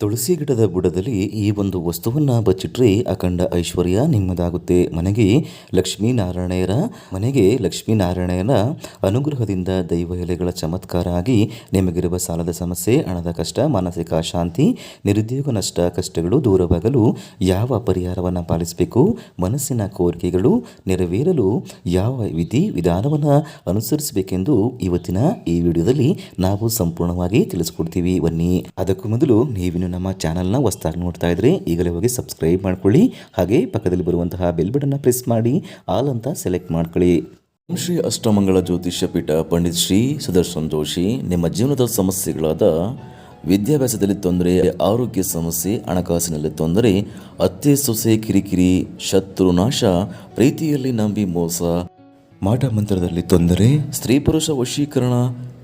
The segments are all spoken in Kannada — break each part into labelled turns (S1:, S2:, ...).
S1: ತುಳಸಿ ಗಿಡದ ಬುಡದಲ್ಲಿ ಈ ಒಂದು ವಸ್ತುವನ್ನ ಬಚ್ಚಿಟ್ರೆ ಅಖಂಡ ಐಶ್ವರ್ಯ ನಿಮ್ಮದಾಗುತ್ತೆ. ಮನೆಗೆ ಲಕ್ಷ್ಮೀನಾರಾಯಣರ ಮನೆಗೆ ಲಕ್ಷ್ಮೀನಾರಾಯಣನ ಅನುಗ್ರಹದಿಂದ ದೈವ ಎಲೆಗಳ ಚಮತ್ಕಾರ ಆಗಿ ನಿಮಗಿರುವ ಸಾಲದ ಸಮಸ್ಯೆ, ಹಣದ ಕಷ್ಟ, ಮಾನಸಿಕ ಶಾಂತಿ ನಿರುದ್ಯೋಗ ನಷ್ಟ, ಕಷ್ಟಗಳು ದೂರವಾಗಲು ಯಾವ ಪರಿಹಾರವನ್ನು ಪಾಲಿಸಬೇಕು? ಮನಸ್ಸಿನ ಕೋರಿಕೆಗಳು ನೆರವೇರಲು ಯಾವ ವಿಧಿ ವಿಧಾನವನ್ನು ಅನುಸರಿಸಬೇಕೆಂದು ಇವತ್ತಿನ ಈ ವಿಡಿಯೋದಲ್ಲಿ ನಾವು ಸಂಪೂರ್ಣವಾಗಿ ತಿಳಿಸ್ಕೊಡ್ತೀವಿ. ಬನ್ನಿ. ಅದಕ್ಕೂ ಮೊದಲು ನೀವಿನ್ನು ನಮ್ಮ ಚಾನಲ್ನ ಹೊಸ್ದಾಗಿ ನೋಡ್ತಾ ಇದ್ರೆ ಈಗಲೇ ಹೋಗಿ ಸಬ್ಸ್ಕ್ರೈಬ್ ಮಾಡ್ಕೊಳ್ಳಿ ಹಾಗೆ ಪಕ್ಕದಲ್ಲಿ ಬರುವಂತಹ ಬೆಲ್ ಬಟನ್ನ ಪ್ರೆಸ್ ಮಾಡಿ ಆಲ್ ಅಂತ ಸೆಲೆಕ್ಟ್ ಮಾಡ್ಕೊಳ್ಳಿ. ಶ್ರೀ ಅಷ್ಟಮಂಗಳ ಜ್ಯೋತಿಷ್ಯ ಪೀಠ ಪಂಡಿತ್ ಶ್ರೀ ಸುದರ್ಶನ್ ಜೋಶಿ ನಿಮ್ಮ ಜೀವನದ ಸಮಸ್ಯೆಗಳಾದ ವಿದ್ಯಾಭ್ಯಾಸದಲ್ಲಿ ತೊಂದರೆ ಆರೋಗ್ಯ ಸಮಸ್ಯೆ ಹಣಕಾಸಿನಲ್ಲಿ ತೊಂದರೆ ಅತ್ತೆ ಸೊಸೆ ಕಿರಿಕಿರಿ ಶತ್ರು ನಾಶ ಪ್ರೀತಿಯಲ್ಲಿ ನಂಬಿ ಮೋಸ ಮಾಟ ಮಂತ್ರದಲ್ಲಿ ತೊಂದರೆ ಸ್ತ್ರೀ ಪುರುಷ ವಶೀಕರಣ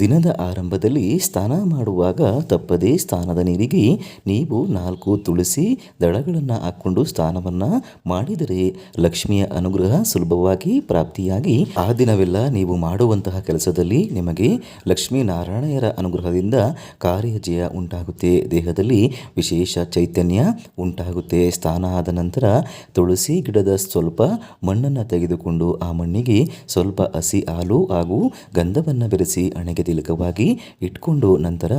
S1: ದಿನದ ಆರಂಭದಲ್ಲಿ ಸ್ನಾನ ಮಾಡುವಾಗ ತಪ್ಪದೇ ಸ್ನಾನದ ನೀರಿಗೆ ನೀವು ನಾಲ್ಕು ತುಳಸಿ ದಳಗಳನ್ನು ಹಾಕ್ಕೊಂಡು ಸ್ನಾನವನ್ನು ಮಾಡಿದರೆ ಲಕ್ಷ್ಮಿಯ ಅನುಗ್ರಹ ಸುಲಭವಾಗಿ ಪ್ರಾಪ್ತಿಯಾಗಿ. ಆ ದಿನವೆಲ್ಲ ನೀವು ಮಾಡುವಂತಹ ಕೆಲಸದಲ್ಲಿ ನಿಮಗೆ ಲಕ್ಷ್ಮೀನಾರಾಯಣರ ಅನುಗ್ರಹದಿಂದ ಕಾರ್ಯಜಯ ಉಂಟಾಗುತ್ತೆ. ದೇಹದಲ್ಲಿ ವಿಶೇಷ ಚೈತನ್ಯ ಉಂಟಾಗುತ್ತೆ. ಸ್ನಾನ ಆದ ನಂತರ ತುಳಸಿ ಗಿಡದ ಸ್ವಲ್ಪ ಮಣ್ಣನ್ನು ತೆಗೆದುಕೊಂಡು ಆ ಮಣ್ಣಿಗೆ ಸ್ವಲ್ಪ ಹಸಿ ಹಾಲು ಹಾಗೂ ಗಂಧವನ್ನು ಬೆರೆಸಿ ಹಣೆಗೆ ತಿಲಕವಾಗಿ ಇಟ್ಕೊಂಡು ನಂತರ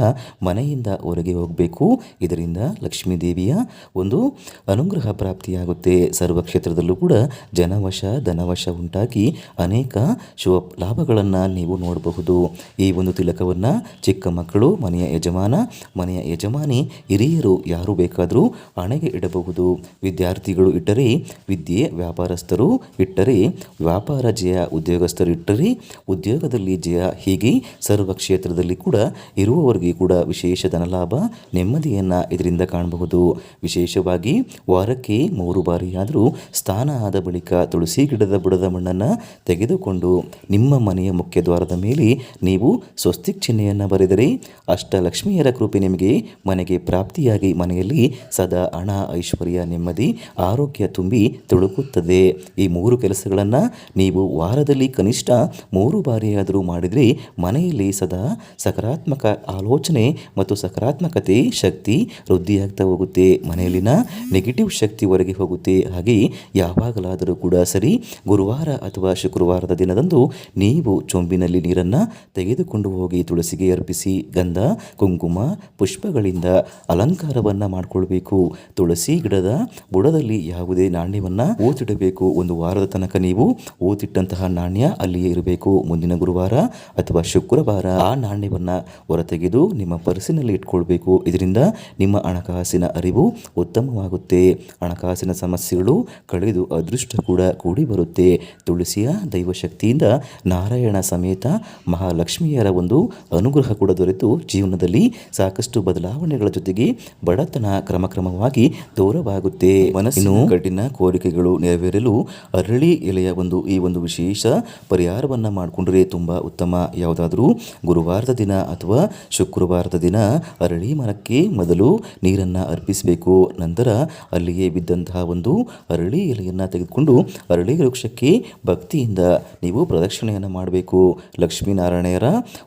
S1: ಮನೆಯಿಂದ ಹೊರಗೆ ಹೋಗಬೇಕು. ಇದರಿಂದ ಲಕ್ಷ್ಮೀ ದೇವಿಯ ಒಂದು ಅನುಗ್ರಹ ಪ್ರಾಪ್ತಿಯಾಗುತ್ತೆ. ಸರ್ವ ಕ್ಷೇತ್ರದಲ್ಲೂ ಕೂಡ ಜನವಶ, ಧನವಶ ಉಂಟಾಗಿ ಅನೇಕ ಶುಭ ಲಾಭಗಳನ್ನು ನೀವು ನೋಡಬಹುದು. ಈ ಒಂದು ತಿಲಕವನ್ನು ಚಿಕ್ಕ ಮಕ್ಕಳು, ಮನೆಯ ಯಜಮಾನ, ಮನೆಯ ಯಜಮಾನಿ, ಹಿರಿಯರು ಯಾರು ಬೇಕಾದರೂ ಹಣೆಗೆ ಇಡಬಹುದು. ವಿದ್ಯಾರ್ಥಿಗಳು ಇಟ್ಟರೆ ವಿದ್ಯೆ ವ್ಯಾಪಾರಸ್ಥರು ಇಟ್ಟರೆ ವ್ಯಾಪಾರ ಜಯ, ಉದ್ಯೋಗಸ್ಥರು ಇಟ್ಟರೆ ಉದ್ಯೋಗದಲ್ಲಿ ಜಯ, ಹೀಗೆ ಸರ್ವ ಕ್ಷೇತ್ರದಲ್ಲಿ ಕೂಡ ಇರುವವರಿಗೆ ಕೂಡ ವಿಶೇಷ ಧನಲಾಭ, ನೆಮ್ಮದಿಯನ್ನು ಇದರಿಂದ ಕಾಣಬಹುದು. ವಿಶೇಷವಾಗಿ ವಾರಕ್ಕೆ ಮೂರು ಬಾರಿಯಾದರೂ ಸ್ನಾನ ಆದ ಬಳಿಕ ತುಳಸಿ ಗಿಡದ ಬುಡದ ಮಣ್ಣನ್ನು ತೆಗೆದುಕೊಂಡು ನಿಮ್ಮ ಮನೆಯ ಮುಖ್ಯ ದ್ವಾರದ ಮೇಲೆ ನೀವು ಸ್ವಸ್ತಿಕ್ ಚಿಹ್ನೆಯನ್ನು ಬರೆದರೆ ಅಷ್ಟಲಕ್ಷ್ಮಿಯರ ಕೃಪೆ ನಿಮಗೆ ಮನೆಗೆ ಪ್ರಾಪ್ತಿಯಾಗಿ ಮನೆಯಲ್ಲಿ ಸದಾ ಹಣ, ಐಶ್ವರ್ಯ, ನೆಮ್ಮದಿ, ಆರೋಗ್ಯ ತುಂಬಿ ತುಳುಕುತ್ತದೆ. ಈ ಮೂರು ಕೆಲಸಗಳನ್ನು ನೀವು ವಾರದಲ್ಲಿ ಕನಿಷ್ಠ ಮೂರು ಬಾರಿಯಾದರೂ ಮಾಡಿದರೆ ಮನೆಯಲ್ಲಿ ಸದಾ ಸಕಾರಾತ್ಮಕ ಆಲೋಚನೆ ಮತ್ತು ಸಕಾರಾತ್ಮಕತೆ ಶಕ್ತಿ ವೃದ್ಧಿಯಾಗ್ತಾ ಹೋಗುತ್ತೆ. ಮನೆಯಲ್ಲಿನ ನೆಗೆಟಿವ್ ಶಕ್ತಿ ಹೊರಗೆ ಹೋಗುತ್ತೆ. ಹಾಗೆ ಯಾವಾಗಲಾದರೂ ಕೂಡ ಸರಿ, ಗುರುವಾರ ಅಥವಾ ಶುಕ್ರವಾರದ ದಿನದಂದು ನೀವು ಚೊಂಬಿನಲ್ಲಿ ನೀರನ್ನು ತೆಗೆದುಕೊಂಡು ಹೋಗಿ ತುಳಸಿಗೆ ಅರ್ಪಿಸಿ, ಗಂಧ, ಕುಂಕುಮ, ಪುಷ್ಪಗಳಿಂದ ಅಲಂಕಾರವನ್ನು ಮಾಡಿಕೊಳ್ಬೇಕು. ತುಳಸಿ ಗಿಡದ ಬುಡದಲ್ಲಿ ಯಾವುದೇ ನಾಣ್ಯವನ್ನು ಓತಿಡಬೇಕು ಒಂದು ವಾರದ ತನಕ ನೀವು ಓತಿಟ್ಟಂತಹ ನಾಣ್ಯ ಅಲ್ಲಿಯೇ ಇರಬೇಕು. ಮುಂದಿನ ಗುರುವಾರ ಅಥವಾ ಶುಕ್ರವಾರ ಆ ನಾಣ್ಯವನ್ನು ಹೊರತೆಗೆದು ನಿಮ್ಮ ಪರ್ಸಿನಲ್ಲಿ ಇಟ್ಕೊಳ್ಬೇಕು. ಇದರಿಂದ ನಿಮ್ಮ ಹಣಕಾಸಿನ ಅರಿವು ಉತ್ತಮವಾಗುತ್ತೆ. ಹಣಕಾಸಿನ ಸಮಸ್ಯೆಗಳು ಕಳೆದು ಅದೃಷ್ಟ ಕೂಡ ಕೂಡಿ ಬರುತ್ತೆ. ತುಳಸಿಯ ದೈವಶಕ್ತಿಯಿಂದ ನಾರಾಯಣ ಸಮೇತ ಮಹಾಲಕ್ಷ್ಮಿಯರ ಒಂದು ಅನುಗ್ರಹ ಕೂಡ ದೊರೆತು. ಜೀವನದಲ್ಲಿ ಸಾಕಷ್ಟು ಬದಲಾವಣೆಗಳ ಜೊತೆಗೆ ಬಡತನ ಕ್ರಮಕ್ರಮವಾಗಿ ದೂರವಾಗುತ್ತೆ. ಮನಸ್ಸಿನ ಕಠಿಣ ಕೋರಿಕೆಗಳು ನೆರವೇರಲು ಅರಳಿ ಎಲೆಯ ಒಂದು ಈ ಒಂದು ವಿಶೇಷ ಪರಿಹಾರವನ್ನು ಮಾಡಿಕೊಂಡ್ರೆ ತುಂಬ ಉತ್ತಮ. ಯಾವುದಾದ್ರೂ ಗುರುವಾರದ ದಿನ ಅಥವಾ ಶುಕ್ರವಾರದ ದಿನ ಅರಳಿ ಮರಕ್ಕೆ ಮೊದಲು ನೀರನ್ನು ಅರ್ಪಿಸಬೇಕು. ನಂತರ ಅಲ್ಲಿಯೇ ಬಿದ್ದಂತಹ ಒಂದು ಅರಳಿ ಎಲೆಯನ್ನು ತೆಗೆದುಕೊಂಡು ಅರಳಿ ವೃಕ್ಷಕ್ಕೆ ಭಕ್ತಿಯಿಂದ ನೀವು ಪ್ರದಕ್ಷಿಣೆಯನ್ನು ಮಾಡಬೇಕು. ಲಕ್ಷ್ಮೀನಾರಾಯಣರ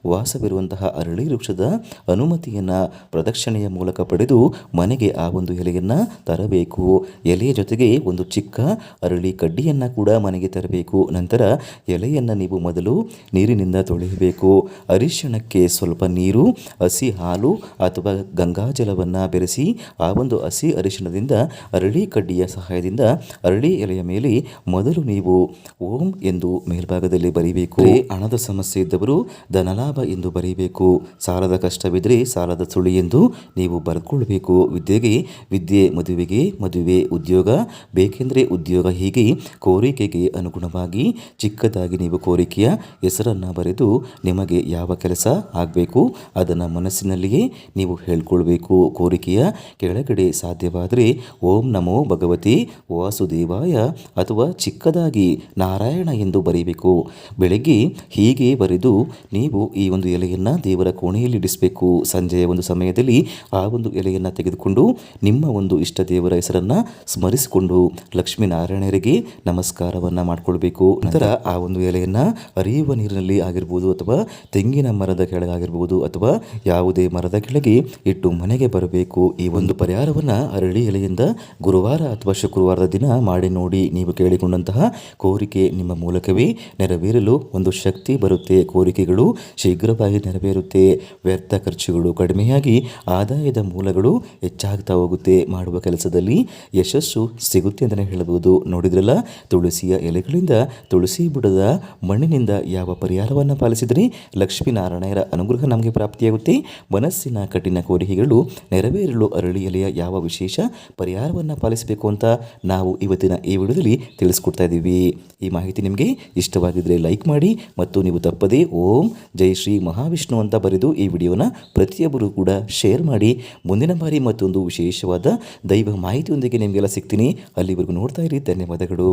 S1: ವಾಸವಿರುವಂತಹ ಅರಳಿ ವೃಕ್ಷದ ಅನುಮತಿಯನ್ನು ಪ್ರದಕ್ಷಿಣೆಯ ಮೂಲಕ ಪಡೆದು ಮನೆಗೆ ಆ ಒಂದು ಎಲೆಯನ್ನು ತರಬೇಕು. ಎಲೆಯ ಜೊತೆಗೆ ಒಂದು ಚಿಕ್ಕ ಅರಳಿ ಕಡ್ಡಿಯನ್ನು ಕೂಡ ಮನೆಗೆ ತರಬೇಕು. ನಂತರ ಎಲೆಯನ್ನು ನೀವು ಮೊದಲು ನೀರಿನಿಂದ ತೊಳೆಯಬೇಕು. ಅರಿಶಿಣಕ್ಕೆ ಸ್ವಲ್ಪ ನೀರು, ಹಸಿ ಹಾಲು ಅಥವಾ ಗಂಗಾಜಲವನ್ನು ಬೆರೆಸಿ, ಆ ಒಂದು ಹಸಿ ಅರಿಶಿಣದಿಂದ ಅರಳಿ ಕಡ್ಡಿಯ ಸಹಾಯದಿಂದ ಅರಳಿ ಎಲೆಯ ಮೇಲೆ ಮೊದಲು ನೀವು ಓಂ ಎಂದು ಮೇಲ್ಭಾಗದಲ್ಲಿ ಬರೀಬೇಕು. ಹಣದ ಸಮಸ್ಯೆ ಇದ್ದವರು ಧನಲಾಭ ಎಂದು ಬರೀಬೇಕು. ಸಾಲದ ಕಷ್ಟವಿದ್ದರೆ ಸಾಲದ ಸುಳಿ ಎಂದು ನೀವು ಬರ್ಕೊಳ್ಬೇಕು. ವಿದ್ಯೆಗೆ, ವಿದ್ಯೆ ಮದುವೆಗೆ, ಮದುವೆ ಉದ್ಯೋಗ, ಬೇಕೆಂದರೆ ಉದ್ಯೋಗ ಹೀಗೆ ಕೋರಿಕೆಗೆ ಅನುಗುಣವಾಗಿ ಚಿಕ್ಕದಾಗಿ ನೀವು ಕೋರಿಕೆಯ ಹೆಸರನ್ನು ಬರೆದು ನಿಮಗೆ ಯಾವ ಕೆಲಸ ಆಗಬೇಕು ಅದನ್ನು ಮನಸ್ಸಿನಲ್ಲಿಯೇ ನೀವು ಹೇಳ್ಕೊಳ್ಬೇಕು. ಕೋರಿಕೆಯ ಕೆಳಗಡೆ ಸಾಧ್ಯವಾದರೆ ಓಂ ನಮೋ ಭಗವತಿ ವಾಸುದೇವಾಯ ಅಥವಾ ಚಿಕ್ಕದಾಗಿ ನಾರಾಯಣ ಎಂದು ಬರೀಬೇಕು ಬೆಳಗ್ಗೆ ಹೀಗೆ ಬರೆದು ನೀವು ಈ ಒಂದು ಎಲೆಯನ್ನು ದೇವರ ಕೋಣೆಯಲ್ಲಿ ಇಡಿಸಬೇಕು. ಸಂಜೆಯ ಒಂದು ಸಮಯದಲ್ಲಿ ಆ ಒಂದು ಎಲೆಯನ್ನು ತೆಗೆದುಕೊಂಡು ನಿಮ್ಮ ಒಂದು ಇಷ್ಟ ದೇವರ ಹೆಸರನ್ನು ಸ್ಮರಿಸಿಕೊಂಡು ಲಕ್ಷ್ಮೀನಾರಾಯಣರಿಗೆ ನಮಸ್ಕಾರವನ್ನು ಮಾಡಿಕೊಳ್ಬೇಕು. ನಂತರ ಆ ಒಂದು ಎಲೆಯನ್ನು ಅರಿಯುವ ನೀರಿನಲ್ಲಿ ಆಗಿರ್ಬೋದು ಅಥವಾ ತೆಂಗಿನ ಮರದ ಕೆಳಗಾಗಿರ್ಬೋದು ಅಥವಾ ಯಾವುದೇ ಮರದ ಕೆಳಗೆ ಇಟ್ಟು ಮನೆಗೆ ಬರಬೇಕು. ಈ ಒಂದು ಪರಿಹಾರವನ್ನು ಅರಳಿ ಎಲೆಯಿಂದ ಗುರುವಾರ ಅಥವಾ ಶುಕ್ರವಾರದ ದಿನ ಮಾಡಿ ನೋಡಿ ನೀವು ಕೇಳಿಕೊಂಡಂತಹ ಕೋರಿಕೆ ನಿಮ್ಮ ಮೂಲಕವೇ ನೆರವೇರಲು ಒಂದು ಶಕ್ತಿ ಬರುತ್ತೆ. ಕೋರಿಕೆಗಳು ಶೀಘ್ರವಾಗಿ ನೆರವೇರುತ್ತೆ. ವ್ಯರ್ಥ ಖರ್ಚುಗಳು ಕಡಿಮೆಯಾಗಿ ಆದಾಯದ ಮೂಲಗಳು ಹೆಚ್ಚಾಗ್ತಾ ಹೋಗುತ್ತೆ. ಮಾಡುವ ಕೆಲಸದಲ್ಲಿ ಯಶಸ್ಸು ಸಿಗುತ್ತೆ ಅಂತಲೇ ಹೇಳಬಹುದು ನೋಡಿದ್ರಲ್ಲ, ತುಳಸಿಯ ಎಲೆಗಳಿಂದ ತುಳಸಿ ಬುಡದ ಮಣ್ಣಿನಿಂದ ಯಾವ ಪರಿಹಾರವನ್ನು ಪಾಲಿಸಿದರೆ? ಲಕ್ಷ್ಮೀನಾರಾಯಣರ ಅನುಗ್ರಹ ನಮಗೆ ಪ್ರಾಪ್ತಿಯಾಗುತ್ತೆ. ಮನಸ್ಸಿನ ಕಠಿಣ ಕೋರಿಕೆಗಳು ನೆರವೇರಲು ಅರಳಿ ಎಲೆಯ ಯಾವ ವಿಶೇಷ ಪರಿಹಾರವನ್ನು ಪಾಲಿಸಬೇಕು ಅಂತ ನಾವು ಇವತ್ತಿನ ಈ ವಿಡಿಯೋದಲ್ಲಿ ತಿಳಿಸ್ಕೊಡ್ತಾ ಇದ್ದೀವಿ. ಈ ಮಾಹಿತಿ ನಿಮಗೆ ಇಷ್ಟವಾಗಿದ್ದರೆ ಲೈಕ್ ಮಾಡಿ ಮತ್ತು ನೀವು ತಪ್ಪದೆ ಓಂ ಜೈ ಶ್ರೀ ಮಹಾವಿಷ್ಣು ಅಂತ ಬರೆದು ಈ ವಿಡಿಯೋನ ಪ್ರತಿಯೊಬ್ಬರು ಕೂಡ ಶೇರ್ ಮಾಡಿ. ಮುಂದಿನ ಬಾರಿ ಮತ್ತೊಂದು ವಿಶೇಷವಾದ ದೈವ ಮಾಹಿತಿಯೊಂದಿಗೆ ನಿಮಗೆಲ್ಲ ಸಿಗ್ತೀನಿ. ಅಲ್ಲಿವರೆಗೂ ನೋಡ್ತಾ ಇರಿ. ಧನ್ಯವಾದಗಳು.